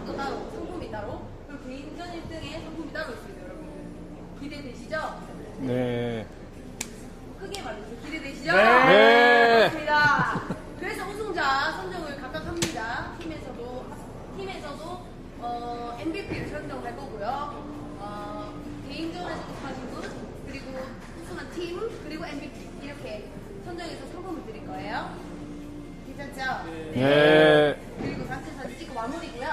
상도 따로, 상품이 따로, 그리고 개인전 1등에 상품이 따로 있습니다, 여러분. 기대되시죠? 네. 크게 말해주세요. 기대되시죠? 네. 그렇습니다. 그래서 우승자 선정을 각각 합니다. 팀에서도 팀에서도 어, MVP를 선정할 거고요. 어, 개인전에서도 하신 분 그리고 우승한 팀 그리고 MVP 이렇게 선정해서 상품을 드릴 거예요. 괜찮죠? 네. 그리고 단체 사진 찍고 마무리고요.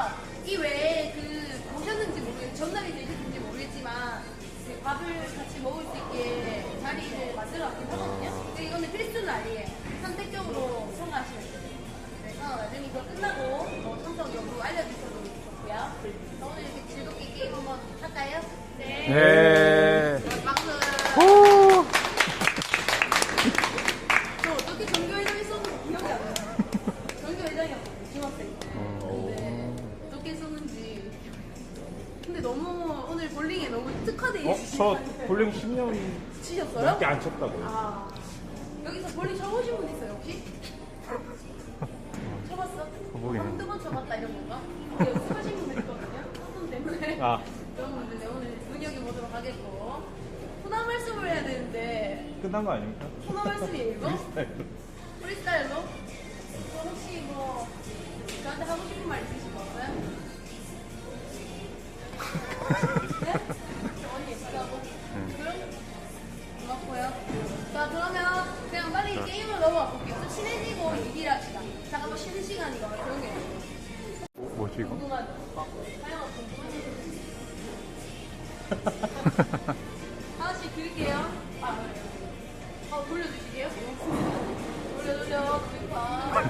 이 외에 그 보셨는지 모르겠, 전날이 되셨는지 모르겠지만 그 밥을 같이 먹을 수 있게 자리를 만들어 놨긴 하거든요. 근데 이거는 필수는 아니에요. 선택적으로 참가하시면 돼요. 그래서 나중에 이거 끝나고 뭐 참석 여부 알려주셔도 좋고요. 자, 오늘 이렇게 즐겁게 게임 한번 할까요? 네. 네. 10년 치셨어요? 안 쳤다고요. 아. 여기서 볼링 쳐보신 분 있어요, 혹시? 쳐봤어? 쳐보긴 한두 번 쳐봤다 이런 건가? 근데 연습하신 분들 있거든요? 그분 때문에. 아. 그런 분들 오늘 눈여겨 보도록 하겠고. 훈화 말씀을 해야 되는데, 끝난 거 아닙니까? 훈화 말씀이에요, 이거? 프리스타일로. 저 혹시 뭐 저한테 하고 싶은 말 있으신 거 없어요? 네? 고맙고요. 자 그러면 그냥 빨리 게임을 넘어가 볼게요. 좀 친해지고 얘기를 합시다. 잠깐만 쉬는 시간이가 그런 게 있어요. 뭐지 이거? 궁금한 사연아 궁금한 하나씩 드릴게요. 아, 어, 돌려주시게요? 돌려, 돌려. 그러니까. 한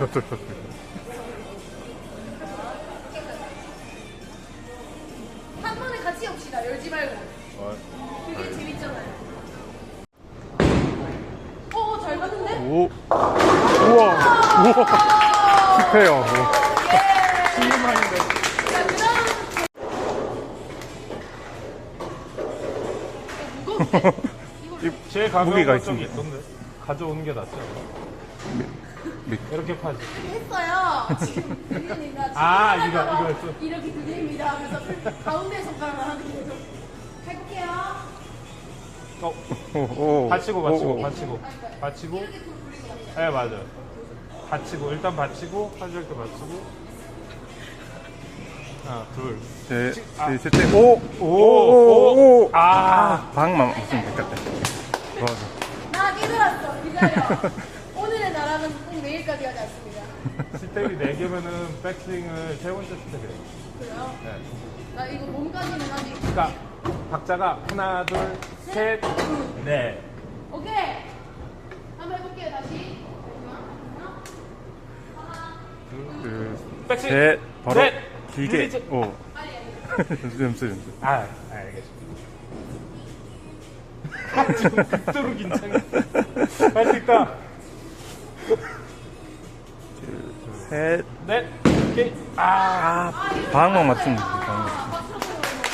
오. 우와. 우와. 무겁게. 이걸 제일 가벼운 무게가 있습니다. 있던데. 가져오는 게 않아? 이렇게 파지. 했어요. 지금 아, 이거, 이거 했어. 이렇게 그립니다 하면서 가운데 손가락을 하는 게 할게요. 어, 오, 오. 받치고, 오, 받치고, 오. 받치고, 받치고. 굴리고 나면 네, 맞아요. 받치고, 일단 받치고, 하줄 때 받치고. 하나, 둘. 네, 아. 네, 셋, 넷. 오! 오, 오, 오, 오. 아. 방만 없으면 될것 같아. 나 깨달았어. 기다려. 오늘의 나라는 꼭 내일까지 하지 않습니다. 스텝이 4개면은 백스윙을 세 번째 스텝이에요. 그래요? 네. 나 이거 몸까지는 아직. 그러니까 박자가 하나, 둘, 셋, 넷. 오케이. 한번 해볼게요 다시. 잠시만. 하나, 둘, 백스윙. 셋. 바로 넷. 길게. 리리즈. 오. 빨리 해. 연습, 연습, 연습. 아, 알겠습니다. 지금 극도로 긴장했어. 할수 있다. 셋. 넷. 오케이. 아. 아, 맞추면 돼, 방만.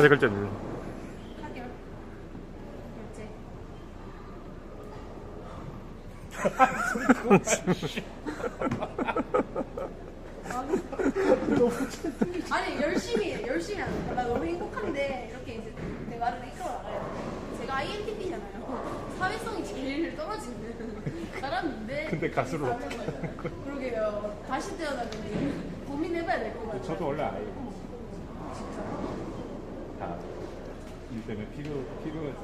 가져 글자 눌러. 타결. 결제. 아니 열심히 해 열심히 하는 나 너무 행복한데 이렇게 이제 대화를 이끌어 나가야 돼 제가 INTP잖아요 사회성이 제일 떨어지는 사람인데 근데 가수로. 그러게요 다시 태어나면 고민해봐야 될 것 같아요 저도 원래 아이. 다 일 때문에 피로 피로해서.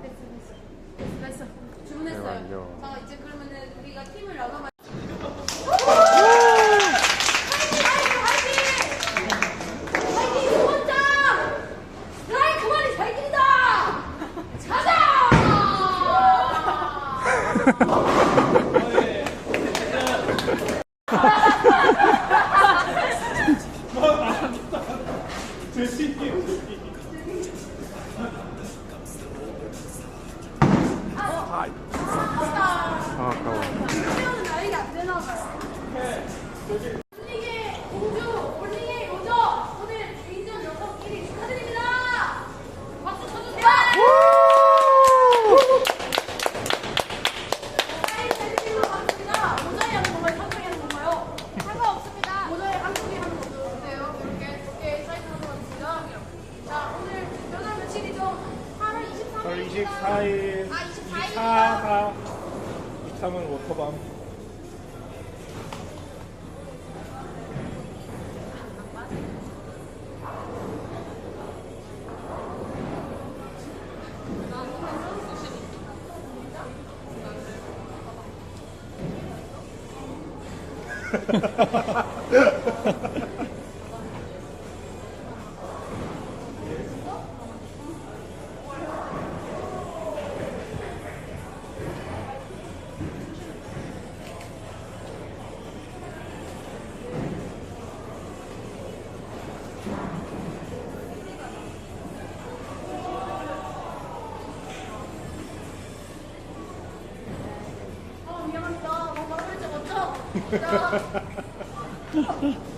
됐어, 됐어. 주문했어요. 자, 이제 그러면은 우리가 팀을 나눠. Oh. 23은 워터밤. Ha ha ha.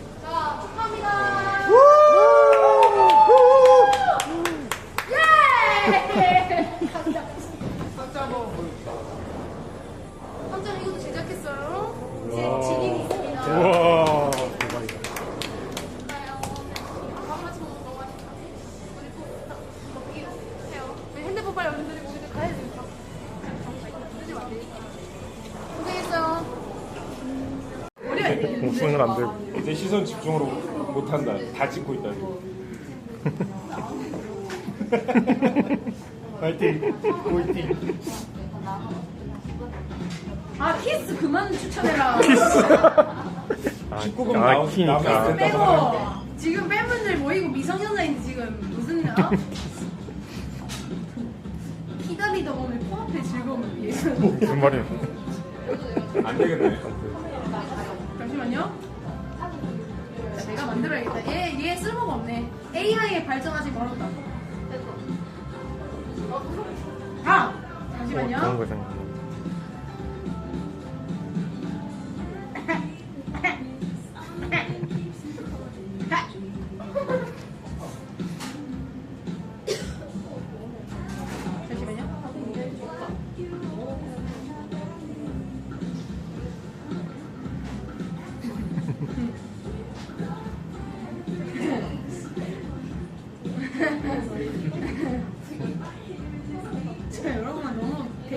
시선 집중으로 못한다. 다 찍고 있다. 파이팅. 파이팅. 아 키스 그만 추천해라. 아, 축구공 아 나오- 키니까 나오면 빼고 지금 팬분들 모이고 미성년자인데 지금 무슨 어? 키다리다 보면 코앞의 즐거움을 위해서. 무슨 말이야 안 되겠네. 잠시만요. 자, 내가 만들어야겠다. 얘, 얘 쓸모가 없네. AI에 발전하지 말았다. 아! 어, 잠시만요. 그런 거 생각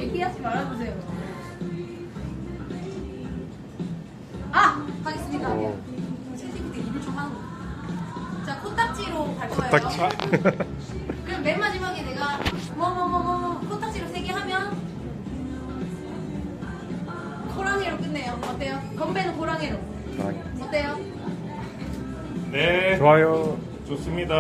너무 대기하지 말아주세요. 아! 하겠습니다. 오. 채식부터 일을 좀 하는 거. 자, 코딱지로 갈 거예요. 딱지 그럼 맨 마지막에 내가 뭐뭐뭐뭐 코딱지로 세 개 하면 호랑이로 끝내요. 어때요? 건배는 호랑이로. 어때요? 네. 좋아요 좋습니다.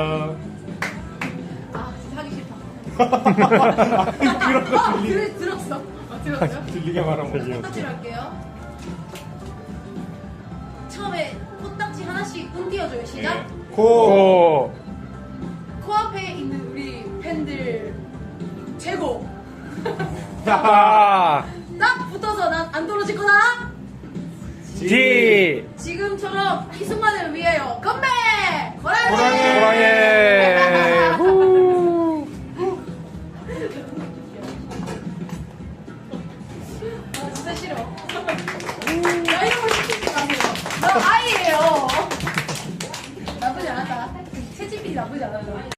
아 진짜 하기 싫다. 그런 거 아, 들리, 들, 들었어. 아, 들었어요? 들리게 말하면 들리게. 코딱지로 할게요. 처음에 코딱지 하나씩 운 띄워줘요. 시작. 네. 코. 오 코앞에 있는 우리 팬들 최고. 아, 딱 붙어서 난 안 떨어질 거다. 지 지금처럼 이 순간을 위하여 건배! 호랑이! 호랑이 나 이런 거 시키지 마세요. 나 아이예요. 나쁘지 않았다. 채집이 나쁘지 않아요.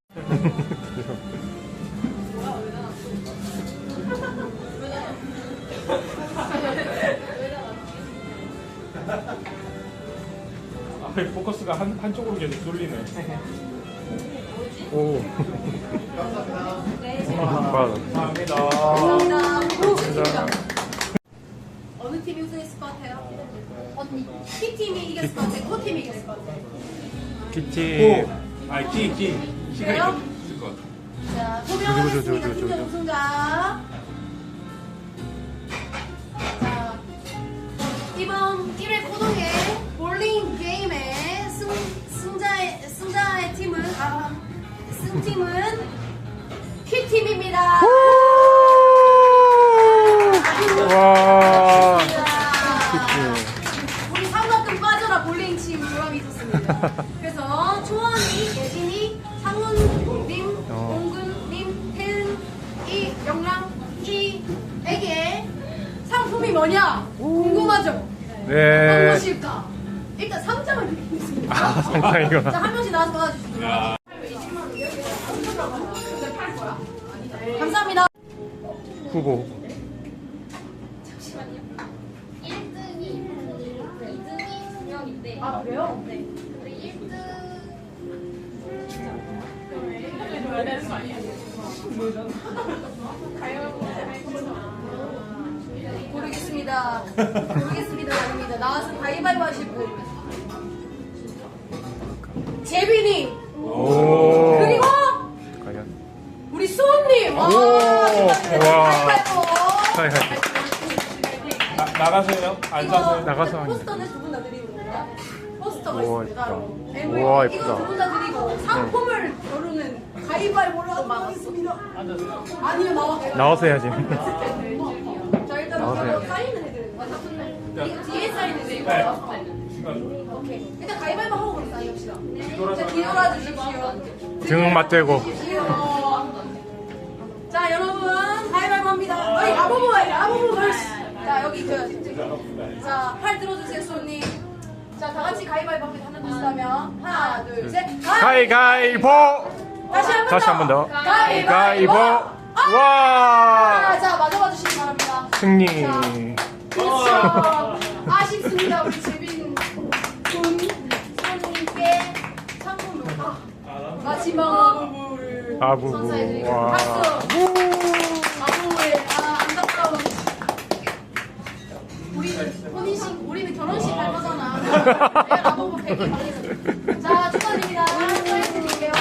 아, 포커스가 한, 한쪽으로 계속 쏠리네. 오 네, 감사합니다. 감사합니다. T팀이 이겼을 것 같아요? 코팀이 이겼을 것 같아요? 키티 코. 아, 키, 키. 키가 그래요? 있을 것 같아. 자, 저, 저, 소명하겠습니다. 저, 저, 저, 팀전 저. 우승자. 자, 이번 1회 고동의 볼링 게임의 승, 승자의, 승자의 팀은, 아, 승팀은 T팀입니다. 감사합니다. 후보. 1등이 2등이 두 명인데 아, 그래요? 네. 근데 1등 고르겠습니다. 고르겠습니다. 아닙니다. 나와서 가위바위보 하실 분. 재빈이! 와! 와. 가위바위보. 나, 나가세요. 앉아서. 나가서 하면 포스터는 두분 다 드리고 있습니다. 포스터가 우와, 있습니다. 예쁘다. 따로. 우와, 이거 예쁘다. 두분 다 드리고 상품을 고르는 가위바위보를 하겠습니다. 아니요, 나와. 나와서 해야지. 자, 일단 나오세요. 사인을 해드려요. 이거 뒤에 사인을 네. 해드릴게요. 오케이. 일단 가위바위보 하고 그럼 사인합시다. 자, 뒤돌아 주십시오. 등 맞대고. 주십시오. 자, 여러분, 가위바위보 합니다. 어이, 아보보 해, 아보보 걸스. 자, 여기, 저, 저, 자, 팔 들어주세요, 수호님. 자, 다 같이 가위바위보 합니다. 하나, 둘, 셋 하면. 하나, 둘, 셋. 가위가위보. 다시 한 번 더. 다시 한 번 더. 가위바위보. 가위보. 아! 와. 자, 맞아봐 주시기 바랍니다. 승리. 그렇죠. 아쉽습니다. 우리 재빈 군 선생님께 상품을 마지막 아부부. 선사해드리겠습니다. 와. 박수. 아부의 아, 안타까운. 우리는 혼인식, 우리는 결혼식 할 거잖아. 내가 아부부 100개 방에서. 자, 축하드립니다. 축하해드릴게요.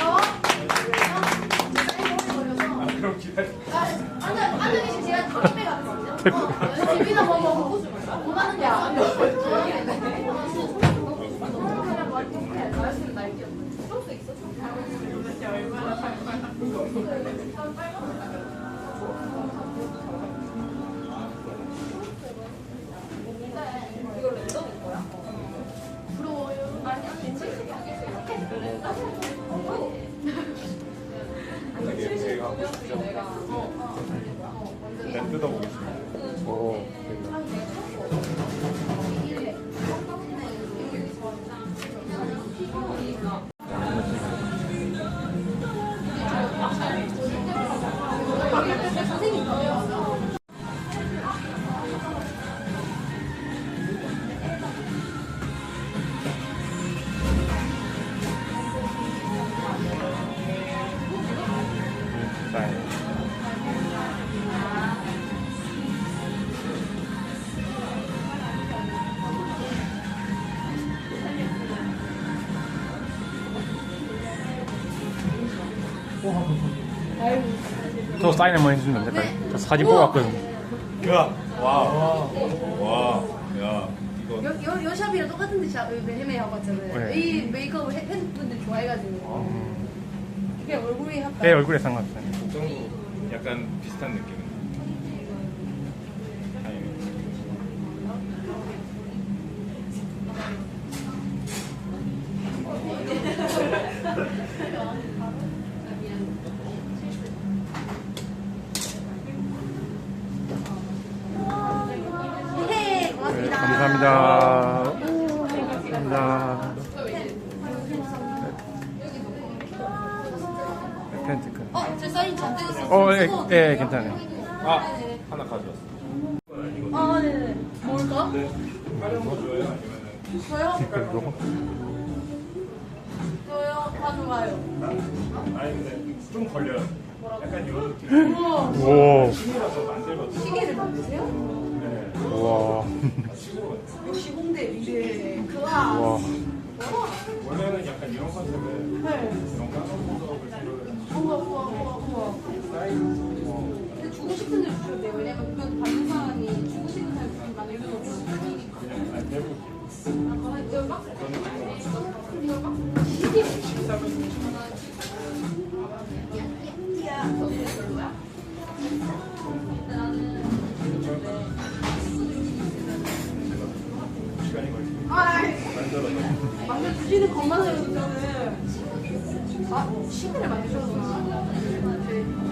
그럼 기다려. 앉아, 앉아 계신 제가 택배 가겠습니다. 어, 재빈아 뭐 먹고 싶어? 원하는 게 아니야. 사인 한번 해주면 안 될까요? 저 사진 보고 왔거든요. 야, 와, 와, 야, 이거. 여, 여, 여 샵이랑 똑같은 데 샵, 헤매하고 왔잖아요. 네. 이 메이크업을 해- 팬분들 좋아해가지고. 그냥 얼굴이 할까? 내 얼굴에 상관없어요. 정도 약간 비슷한 느낌 네, 네, 고맙습니다. 감사합니다. 감사합니다. 네, 펜트클. 어, 제 사인 잔뜩 있어요. 어, 예, 쓰고 예, 어떡해요? 괜찮아요. 아, 네네. 하나 가져왔어. 아, 네네. 뭘까? 다른 거 줘요? 아니면은 저요? 이거. 저요? 가져가요. 아니 근데 좀 걸려요. 약간 이런 느낌. 우와, 만들거든. 시계를 만드세요? 네. 와. 역시 홍대 미래. 클라스. 와. 원래는 약간 이런 컨셉을 네. 이런 깡통 주로 우와, 우와, 우와, 우와. 근데 주고 싶은 대로 주셔도 돼요. 왜냐면 그건 받는 사람이 주고 싶은 사람이 주면 나는 이런 거 주니까. 아니 대부분 아, 이걸까? 이걸까? 시간이 걸리고 아이, 만들 주시는 것만으로도 저는 아 시계를 만드셨구나.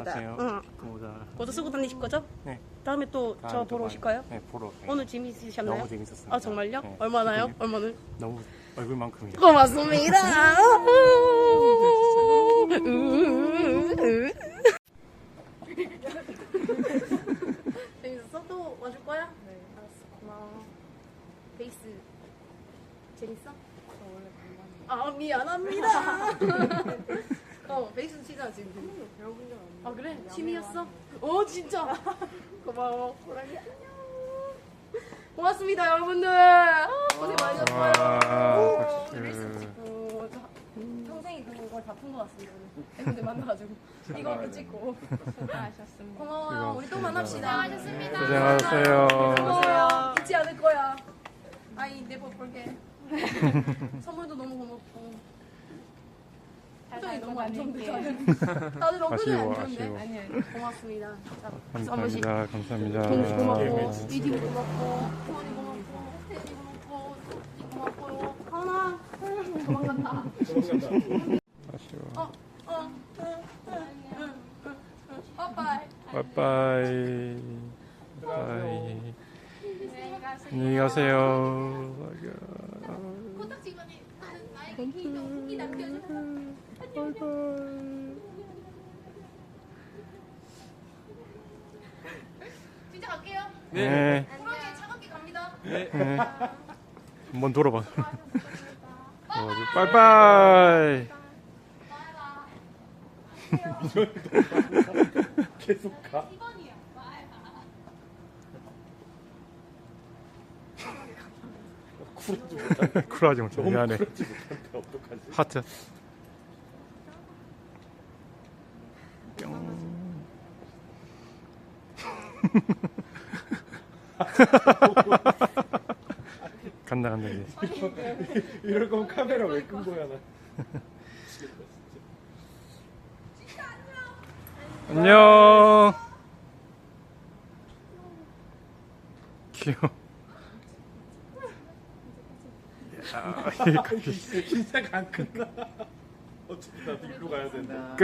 안녕하세요. 응. 모자. 모자 쓰고 다니실 거죠? 네. 다음에 또 저 다음에 또 보러 봐요. 오실까요? 네, 보러. 네. 오늘 재밌으셨나요? 너무 재밌었습니다. 아 정말요? 네. 얼마나요? 기분이 얼마나? 너무 얼굴만큼이요. 고맙습니다. 재밌었어? 또 와줄 거야? 네. 알았어. 고마워. 베이스 재밌어? 아 미안합니다. 어 베이스 치자 지금. 배워본 적. 아 그래? 취미였어? 어 진짜. 고마워. 호랑이 안녕. 고맙습니다 여러분들. 아, 고생 많으셨어요. 와, 박수. 어, 저, 평생이 그걸 다 푼 것 같습니다. 팬분들 만나가지고 이거를 찍고 수고하셨습니다. 고마워요. 우리 또 만납시다. 수고하셨습니다. 고생하셨어요. 고마워요. 잊지 않을 거야. 아이 내버 볼게. 선물도 너무 고맙고. 표정이 너무 안 좋은데 다들. 다들 너무 표정이 안 아쉬워, 좋은데. 아쉬워. 아니에요. 고맙습니다. 자, 박수 한 번씩. 감사합니다. 감사합니다. 동수 고맙고, 이디 고맙고, 태원이 고맙고, 태리 고맙고, 이 고맙고요. 하나, 도망간다. 아쉬워. 어, 어, 응, 응, 응, 응, 응. 어, 빠이. 빠이빠이. 빠이. 안녕히 가세요. 코딱지만에 나에게 개인적 후기 남겨줘. 바이 바이. 진짜 갈게요. 네. 호랑이 차갑게 갑니다. 네. 한번 돌아봐. 어, 빠이빠이. 계속 가. 쿨하지 못한데. 쿨하지 못해. 미안해. 하트. 간다 간다 이제. 이럴 거면 카메라 왜 끈 거야 나. 안녕. 귀여워. 야, 인생 안 끝나. 어차피 나도 일로 가야 된다.